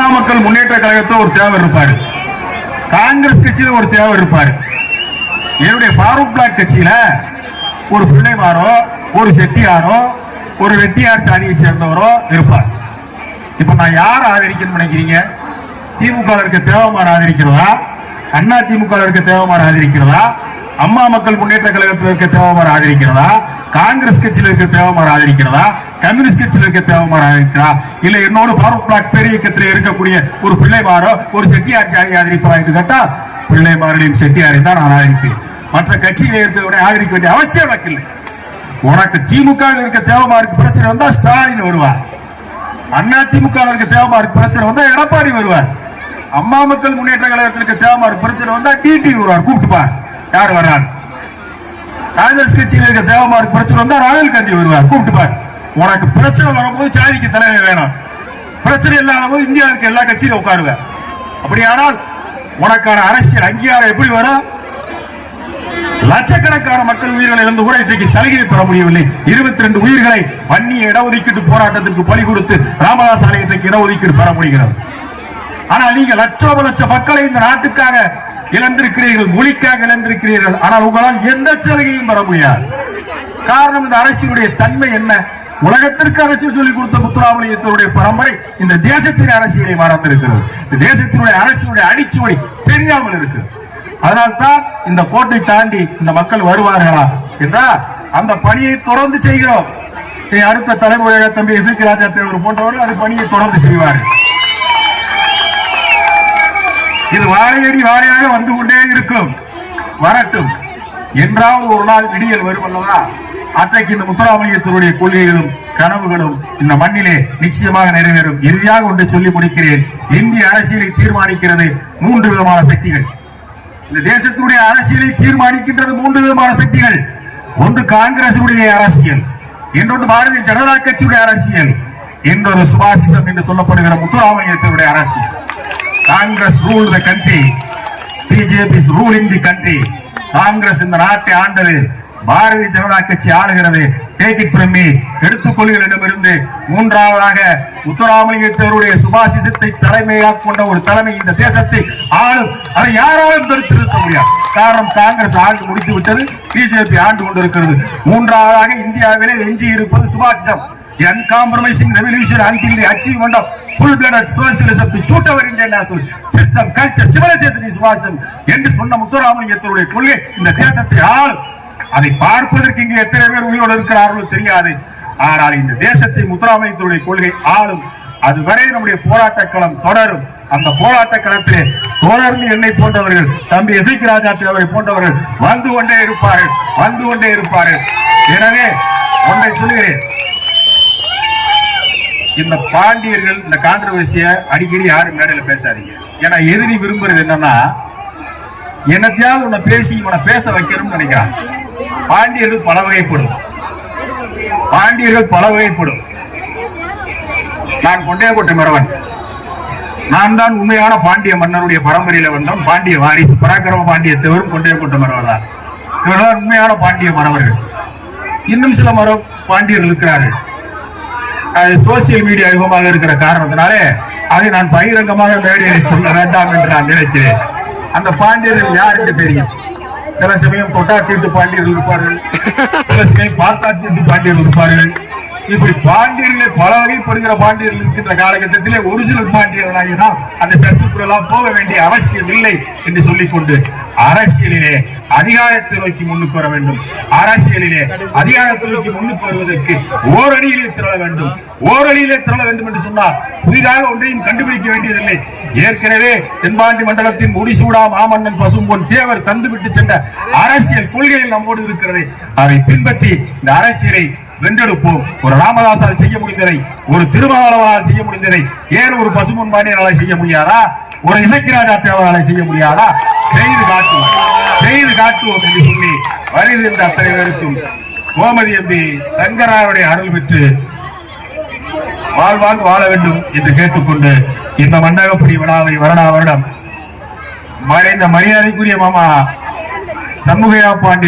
அம்மா மக்கள் முன்னேற்ற கழகத்தில் ஒரு தேவை இருப்பாரு. காங்கிரஸ் கட்சியில ஒரு தேவை இருப்பாரு. என்னுடைய ஃபாரூக் பிளாக் கட்சியில ஒரு பிள்ளைமாரோ ஒரு செட்டியாரோ ஒரு வெட்டியார் சாதியை சேர்ந்தவரோ இருப்பார். இப்ப நான் யார் ஆதரிக்கணும்னு நினைக்கிறீங்க? திமுக இருக்க தேவமார் ஆதரிக்கிறதா? அண்ணா திமுக இருக்க தேவமார் ஆதரிக்கிறதா? அம்மா மக்கள் முன்னேற்ற கழகத்தில் இருக்க தேவமார் ஆதரிக்கிறதா? காங்கிரஸ் கட்சியில் இருக்க தேவமார் ஆதரிக்கிறதா? கம்யூனிஸ்ட் கட்சியில் இருக்க தேவமார் ஆதரிக்கிறா இல்ல என்னோட ஃபாரூக் பிளாக் பெரிய இயக்கத்தில் இருக்கக்கூடிய ஒரு பிள்ளைமாரோ ஒரு செட்டியார் ஜாதி ஆதரிப்பதா என்று கேட்டால் பிள்ளைமார்களின் செட்டியாரை தான் நான் ஆதரிப்பேன். மற்ற கட்சியில் இருக்கிறவனை ஆதரிக்க வேண்டிய அவசியம் எனக்கு இல்லை. உனக்கு திமுக இருக்க தேவமாருக்கு பிரச்சனை வந்தா ஸ்டாலின் வருவார். அண்ணா திமுக இருக்க தேவமாருக்கு பிரச்சனை வந்தா எடப்பாடி வருவார். அம்மா மக்கள் முன்னேற்ற கழகத்தில் இருக்க தேவமாருக்கு பிரச்சனை வந்தா டிடி வருவார். கூப்பிட்டுப்பார் யார் வர்றாரு? காங்கிரஸ் கட்சியில் இருக்க தேவமாருக்கு பிரச்சனை வந்தா ராகுல் காந்தி வருவார். கூப்பிட்டு உனக்கு பிரச்சனை வரும்போது சாதிக்கு தலைவர் வேணும். பிரச்சனை இல்லாத போது இந்தியா இருக்க எல்லா கட்சியிலும் உட்காருவேன் அப்படியானால் உனக்கான அரசியல் அங்கீகாரம் எப்படி வரும்? லட்சக்கணக்கான மக்கள் உயிர்களை இழந்து கூட இன்றைக்கு சலுகை பெற முடியவில்லை. இருபத்தி ரெண்டு உயிர்களை வன்னிய இடஒதுக்கீட்டு போராட்டத்திற்கு பலி கொடுத்து ராமதாஸ் ஆலை இன்றைக்கு இடஒதுக்கீடு பெற முடிகிறது. ஆனால் நீங்க லட்சோப லட்ச மக்களை இந்த நாட்டுக்காக இழந்திருக்கிறீர்கள் மொழிக்காக இழந்திருக்கிறீர்கள் ஆனால் உங்களால் எந்த சலுகையும் பெற முடியாது. காரணம் இந்த அரசியலுடைய தன்மை என்ன? உலகத்திற்கு அரசியல் சொல்லிக் கொடுத்த முத்துராமலிங்கத்தினுடைய பரம்பரை இந்த தேசத்தின் அரசியலை மறந்திருக்கிறது இந்த தேசத்தினுடைய அரசியலுடைய அடிச்சுவடி தெரியாமல் இருக்கு அதனால்தான் இந்த கோட்டை தாண்டி இந்த மக்கள் வருவார்களா என்றால் அந்த பணியை தொடர்ந்து செய்கிறோம். அடுத்த தலைமுறையாக தம்பி இசைக்கு ராஜா தேவர் போன்றவர்கள் அந்த பணியை தொடர்ந்து செய்வார்கள். இது வாழையடி வாழையாக வந்து கொண்டே இருக்கும். வரட்டும். என்றாவது ஒரு நாள் விடியல் வரும் அல்லவா? அன்றைக்கு இந்த முத்துராமலிங்கத்தினுடைய கொள்கைகளும் கனவுகளும் இந்த மண்ணிலே நிச்சயமாக நிறைவேறும். இறுதியாக ஒன்று சொல்லி முடிக்கிறேன். இந்திய அரசியலை தீர்மானிக்கிறது மூன்று விதமான சக்திகள். இந்த தேசத்தினுடைய அரசியலை தீர்மானிக்கின்றது மூன்று விதமான சக்திகள். ஒன்று காங்கிரசுடைய அரசியல் இன்னொன்று பாரதிய ஜனதா கட்சியுடைய அரசியல் இன்னொரு சுபாசிசம் என்று சொல்லப்படுகிற முத்துராமலிங்கத்தினுடைய அரசியல். Congress rule the country BJP ruling the country Congress இந்த நாட்டை ஆண்டது. பாரதிய ஜனதா கட்சி ஆளுகிறது. டேக் இட் ஃப்ரம் மீ எடுத்துக்கொள்களிடமிருந்து மூன்றாவதாக முத்துராமலிங்கத்தவருடைய சுபாசிசத்தை தலைமையாக கொண்ட ஒரு தலைமை இந்த தேசத்தை ஆளும். அதை யாராலும் தடுத்து நிறுத்த முடியாது. காரணம் காங்கிரஸ் ஆண்டு முடித்து விட்டது பிஜேபி ஆண்டு கொண்டிருக்கிறது. மூன்றாவதாக இந்தியாவிலே எஞ்சி இருப்பது சுபாசிசம் uncompromising revolution until the achievement of full-blooded socialism to shoot our Indian national system, culture, civilization is awesome என்று சொன்ன முத்துராமலிங்கத்தினுடைய கொள்கை இந்த தேசத்தை ஆளும். அதை பார்ப்பதற்கு இங்கு எத்தனை பேர் உயிரோடு இருக்கிறார்களோ தெரியாது. ஆனால் இந்த தேசத்தை முத்துராமலிங்கத்தினுடைய கொள்கை ஆளும். அதுவரை நம்முடைய போராட்ட களம் தொடரும். அந்த போராட்ட களத்திலே தொடர்ந்து என்னை போன்றவர்கள் தம்பி இசைக்கு ராஜா தேவரை போன்றவர்கள் வந்து கொண்டே இருப்பார்கள் வந்து கொண்டே இருப்பார்கள். எனவே ஒன்றை சொல்லுகிறேன். இந்த பாண்டியர்கள் இந்த கான்ட்ரவர்சிய அடிக்கடி யாரும் மேடையில பேசாதீங்க. ஏன்னா எதிரி விரும்புறது என்னன்னா என்னத்தையாவது உன்னை பேசி இவனை பேச வைக்கணும்னு நினைக்கிறான் பாண்டியர்கள் பல வகைப்படும். பாண்டியர்கள் பல வகைப்படும். நான் கொண்டையக்கோட்டை மறவன் நான் தான் உண்மையான பாண்டிய மன்னருடைய பரம்பரையில வந்தோம் பாண்டிய வாரிசு பராக்கிரம பாண்டிய தேவரும் கொண்டையக்கோட்டை மறவர் தான் இவர்கள் உண்மையான பாண்டிய மரவர்கள். இன்னும் சில மரம் பாண்டியர்கள் இருக்கிறார்கள். சோசியல் மீடியா யுகமாக இருக்கிற காரணத்தினாலே அதை நான் பகிரங்கமாக மேடையை சொல்ல வேண்டாம் என்று நான் நினைக்கிறேன். அந்த பாண்டியர்கள் யாருக்கு தெரியும். சில சமயம் தொட்டா தீட்டு பாண்டியர்கள் இருப்பார்கள். சில சமயம் பார்த்தா தீட்டு பாண்டியர்கள் இருப்பார்கள். இப்படி பாண்டியர்களே பல வகைப்படுகிற பாண்டியர்கள் இருக்கின்ற காலகட்டத்திலே ஒரிஜினல் பாண்டியர்களாகினால் அந்த சர்ச்சைக்குள்ளெல்லாம் போக வேண்டிய அவசியம் இல்லை என்று சொல்லிக்கொண்டு அரசியலிலே அதிகாரத்தை நோக்கி முன்னுக்கு வர வேண்டும். அரசியலிலே அதிகாரத்தை நோக்கி முன்னுக்கு வருவதற்கு ஓரடியிலே திரள வேண்டும். ஓரடியிலே திரள வேண்டும் என்று சொன்னால் புதிதாக ஒன்றையும் கண்டுபிடிக்க வேண்டியதில்லை. ஏற்கனவே தென்பாண்டி மண்டலத்தின் முடிசூடா மாமன்னன் பசும்பொன் தேவர் தந்துவிட்டு சென்ற அரசியல் கொள்கையில் நம்மோடு இருக்கிறது. அதை பின்பற்றி இந்த அரசியலை வென்றெடுப்போம். ஒரு ராமதாசால் செய்ய முடிந்ததை ஒரு திருமாவளவனால் செய்ய முடிந்ததை ஏன் ஒரு பசுமன் பாண்டியனால செய்ய முடியாதா? ஒரு இசைக்கிராஜா தேவராலை செய்ய முடியாதா? செய்து காட்டுவோம். செய்து காட்டுவோம் என்று சொல்லி வருகின்ற அத்தனை பேருக்கும் கோமதி எம்பி சங்கராருடைய அருள் பெற்று வாழ்வாங்க வாழ வேண்டும் என்று கேட்டுக்கொண்டு இந்த மண்டகப்படி விழாவை வருடா வருடம் மறைந்த மரியாதைக்குரிய மாமா சண்முகையா பாண்டி